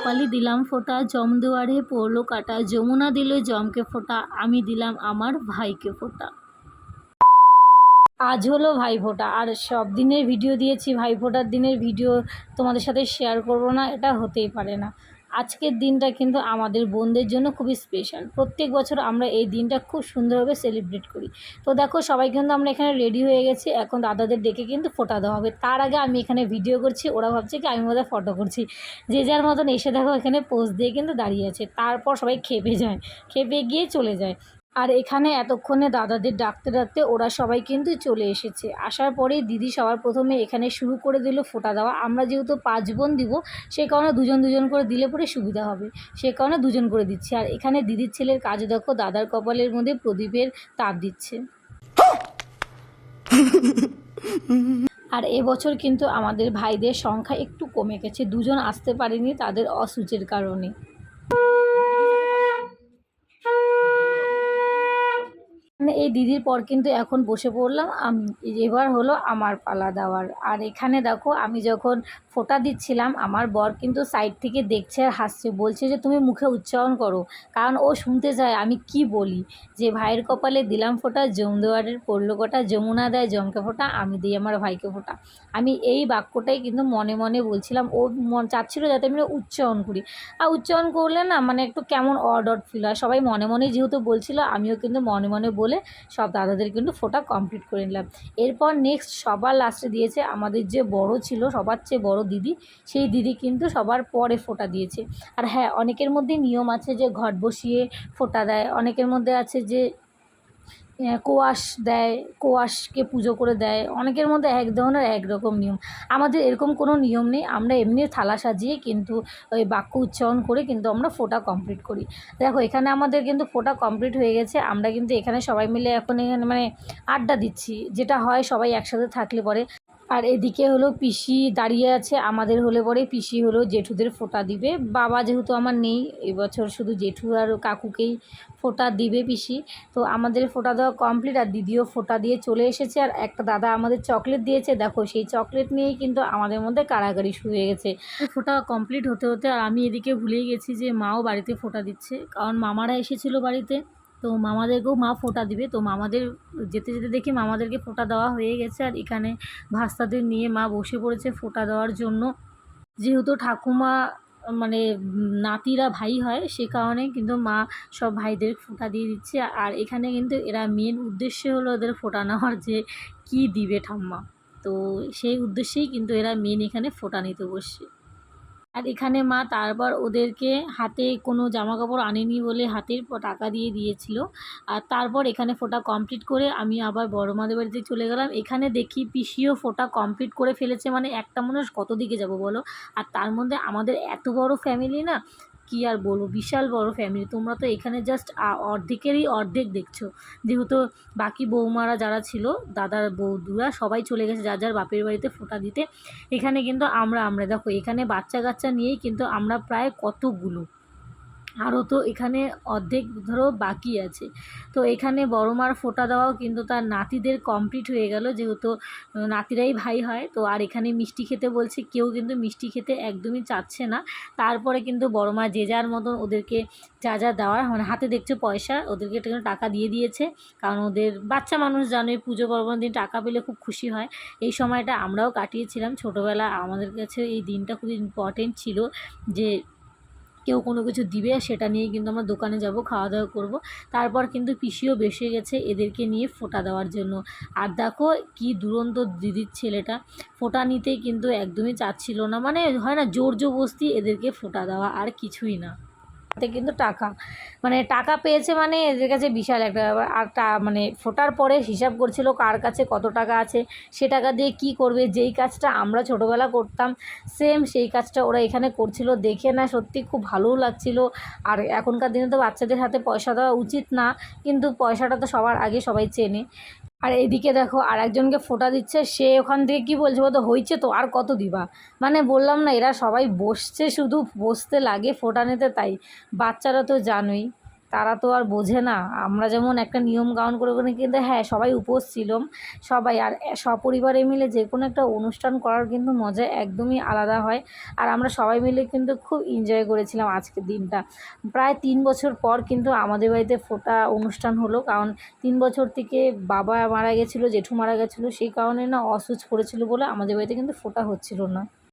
কপালে দিলাম ফোঁটা, জম দুয়ারে পড়ল কাটা, যমুনা দিল জমকে ফোঁটা, আমি দিলাম আমার ভাইকে ফোঁটা। আজ হলো ভাইফোঁটা আর সব দিনের ভিডিও দিয়েছি ভাইফোঁটার দিনের ভিডিও তোমাদের সাথে শেয়ার করব না, এটা হতেই পারে না। আজকের দিনটা কিন্তু আমাদের বোনদের জন্য খুবই স্পেশাল প্রত্যেক বছর আমরা এই দিনটা খুব সুন্দরভাবে সেলিব্রেট করি। তো দেখো, সবাই কিন্তু আমরা এখানে রেডি হয়ে গেছি। এখন দাদাদের ডেকে কিন্তু ফোটা দেওয়া হবে। তার আগে আমি এখানে ভিডিও করছি, ওরা ভাবছে কি আমি বোধহয় ফটো করছি। যে যার মতন এসে দেখো এখানে পোস্ট দিয়ে কিন্তু দাঁড়িয়ে আছে। তারপর সবাই খেপে যায়। খেপে গিয়ে চলে যায়। আর এখানে এতক্ষণে দাদাদের ডাকতে ডাকতে ওরা সবাই কিন্তু চলে এসেছে। আসার পরেই দিদি সবার প্রথমে এখানে শুরু করে দিল ফোঁটা দেওয়া। আমরা যেহেতু পাঁচ বোন দিব, সে কারণে দুজন দুজন করে দিলে পরে সুবিধা হবে। সে কারণে দুজন করে দিচ্ছি। আর এখানে দিদির ছেলের কাজ দেখো, দাদার কপালের মধ্যে প্রদীপের তাপ দিচ্ছে। আর এবছর কিন্তু আমাদের ভাইদের সংখ্যা একটু কমে গেছে। দুজন আসতে পারেনি তাদের অসুচের কারণে। মানে এই দিদির পর কিন্তু এখন বসে পড়লাম। আমি, এবার হলো আমার পালা দেওয়ার। আর এখানে দেখো, আমি যখন ফোঁটা দিচ্ছিলাম, আমার বর কিন্তু সাইড থেকে দেখছে আর হাসছে, বলছে যে, তুমি মুখে উচ্চারণ করো। কারণ ও শুনতে চায়, আমি কি বলি? যে, ভাইয়ের কপালে দিলাম ফোঁটা জমদুয়ারের পড়ল কটা যমুনা দেয় জমকে ফোঁটা, আমি দিই আমার ভাইকে ফোঁটা। আমি এই বাক্যটাই কিন্তু মনে মনে বলছিলাম, ও মন চাচ্ছিলো যাতে আমি উচ্চারণ করি। আর উচ্চারণ করলে না মানে একটু কেমন অড অড ফিল হয়। সবাই মনে মনে যেহেতু বলছিল, আমিও কিন্তু মনে মনে বলে সব দাদাদের কিন্তু ফোটা কমপ্লিট করে নিলাম। এরপর নেক্সট সবার লাস্টে দিয়েছে আমাদের যে বড় ছিল, সবার চেয়ে বড় দিদি, সেই দিদি কিন্তু সবার পরে ফোটা দিয়েছে। আর হ্যাঁ অনেকের মধ্যে নিয়ম আছে যে ঘট বসিয়ে ফোটা দেয়, অনেকের মধ্যে আছে যে কোয়াশ দেয়, কোয়াশকে পুজো করে দেয়। অনেকের মধ্যে এক ধরনের একরকম নিয়ম। আমাদের এরকম কোনো নিয়ম নেই। আমরা এমনি থালা সাজিয়ে কিন্তু ওই বাক্য উচ্চারণ করে কিন্তু আমরা ফোটা কমপ্লিট করি। দেখো, এখানে আমাদের কিন্তু ফোটা কমপ্লিট হয়ে গেছে। আমরা কিন্তু এখানে সবাই মিলে এখন এখানে মানে আড্ডা দিচ্ছি। যেটা হয় সবাই একসাথে থাকলে পরে আর এদিকে হলো পিসি দাঁড়িয়ে আছে, আমাদের হলে পরে পিসি হলো জেঠুদের ফোঁটা দিবে। বাবা যেহেতু আমার নেই, এবছর শুধু জেঠু আর কাকুকেই ফোঁটা দিবে পিসি। তো আমাদের ফোঁটা দেওয়া কমপ্লিট আর দিদিও ফোঁটা দিয়ে চলে এসেছে। আর একটা দাদা আমাদের চকলেট দিয়েছে, দেখো সেই চকলেট নিয়েই কিন্তু আমাদের মধ্যে কারাগারি শুরু হয়ে গেছে। ফোঁটা কমপ্লিট হতে হতে আর আমি এদিকে ভুলেই গেছি যে মাও বাড়িতে ফোঁটা দিচ্ছে। কারণ মামারা এসেছিল বাড়িতে। তো মামাদেরকেও মা ফোঁটা দিবে। তো মামাদের যেতে যেতে দেখি মামাদেরকে ফোঁটা দেওয়া হয়ে গেছে আর এখানে ভাস্তাদের নিয়ে মা বসে পড়েছে ফোঁটা দেওয়ার জন্য। যেহেতু ঠাকুমা মানে নাতিরা ভাই হয় সে কারণে কিন্তু মা সব ভাইদের ফোঁটা দিয়ে দিচ্ছে। আর এখানে কিন্তু এরা মেন উদ্দেশ্য হলো ওদের ফোঁটা নেওয়ার যে কি দিবে ঠাম্মা। তো সেই উদ্দেশ্যেই কিন্তু এরা মেন এখানে ফোঁটা নিতে বসছে। আর এখানে মা তারপর ওদেরকে হাতে কোনো জামা কাপড় আনেনি বলে হাতের টাকা দিয়ে দিয়েছিল। আর তারপর এখানে ফোটা কমপ্লিট করে আমি আবার বড় মাদের বাড়িতে চলে গেলাম। এখানে দেখি পিসিও ফোটা কমপ্লিট করে ফেলেছে। মানে একটা মানুষ কত দিকে যাব বলো? আর তার মধ্যে আমাদের এত বড় ফ্যামিলি না কি আর বলব? বিশাল বড় ফ্যামিলি তোমরা তো এখানে জাস্ট অর্ধেকেরই অর্ধেক দেখছ। যেহেতু বাকি বৌমারা যারা ছিল, দাদার বৌদুরা সবাই চলে গেছে যার যার বাপের বাড়িতে ফোঁটা দিতে। এখানে কিন্তু আমরা আমরা। দেখো, এখানে বাচ্চা কাচ্চা নিয়েই কিন্তু আমরা প্রায় কতগুলো? আরও তো এখানে অর্ধেক ধরো বাকি আছে। তো এখানে বড় মার ফোঁটা দেওয়াও কিন্তু তার নাতিদের কমপ্লিট হয়ে গেল, যেহেতু নাতিরাই ভাই হয়। তো আর এখানে মিষ্টি খেতে বলছে, কেউ কিন্তু মিষ্টি খেতে একদমই চাচ্ছে না। তারপরে কিন্তু বড় মা যে যার মতন ওদেরকে যা যা দেওয়ার মানে হাতে দেখছ পয়সা, ওদেরকে টাকা দিয়ে দিয়েছে। কারণ ওদের বাচ্চা মানুষ জানোই, পুজো পার্বণ দিন টাকা পেলে খুব খুশি হয়। এই সময়টা আমরাও কাটিয়েছিলাম। ছোটোবেলা আমাদের কাছে এই দিনটা খুবই ইম্পর্টেন্ট ছিল যে কেউ কোনো কিছু দিবে, সেটা নিয়ে কিন্তু আমরা দোকানে যাব খাওয়া দাওয়া করব। তারপর কিন্তু পিসিও বেসে গেছে এদেরকে নিয়ে ফোটা দেওয়ার জন্য। আর দেখো কি দুরন্ত দিদির ছেলেটা, ফোটা নিতেই কিন্তু একদমই চাচ্ছিল না। মানে হয় না জোর জবস্তি এদেরকে ফোটা দেওয়া আর কিছুই না। হাতে কিন্তু টাকা। মানে টাকা পেয়েছে মানে এদের কাছে বিশাল একটা ব্যাপার। আর মানে ফোটার পরে হিসাব করছিল কার কাছে কত টাকা আছে, সে টাকা দিয়ে কি করবে, যেই কাজটা আমরা ছোটোবেলা করতাম সেম সেই কাজটা ওরা এখানে করছিল। দেখে না সত্যি খুব ভালোও লাগছিল। আর এখনকার দিনে তো বাচ্চাদের হাতে পয়সা দেওয়া উচিত না, কিন্তু পয়সাটা তো সবার আগে সবাই চেনে। আর এদিকে দেখো আর একজনকে ফোটা দিচ্ছে, সে ওখান থেকে কি বলছে বলতো হয়েছে তো, আর কত দিবা? মানে বললাম না, এরা সবাই বসছে শুধু, বসতে লাগে ফোটা নিতে, তাই বাচ্চারা তো জানোই। তারা তো আর বোঝে না। আমরা যেমন একটা নিয়ম কানুন করে করে কিন্তু হ্যাঁ সবাই উপোস ছিলাম সবাই আর সপরিবারে মিলে যে কোনো একটা অনুষ্ঠান করার কিন্তু মজা একদমই আলাদা হয়। আর আমরা সবাই মিলে কিন্তু খুব এনজয় করেছিলাম আজকের দিনটা। প্রায় তিন বছর পর কিন্তু আমাদের বাড়িতে ফোটা অনুষ্ঠান হলো, কারণ তিন বছর থেকে বাবা মারা গেছিল, জেঠু মারা গেছিল, সেই কারণে না অসুচ করেছিল বলে আমাদের বাড়িতে কিন্তু ফোটা হচ্ছিল না।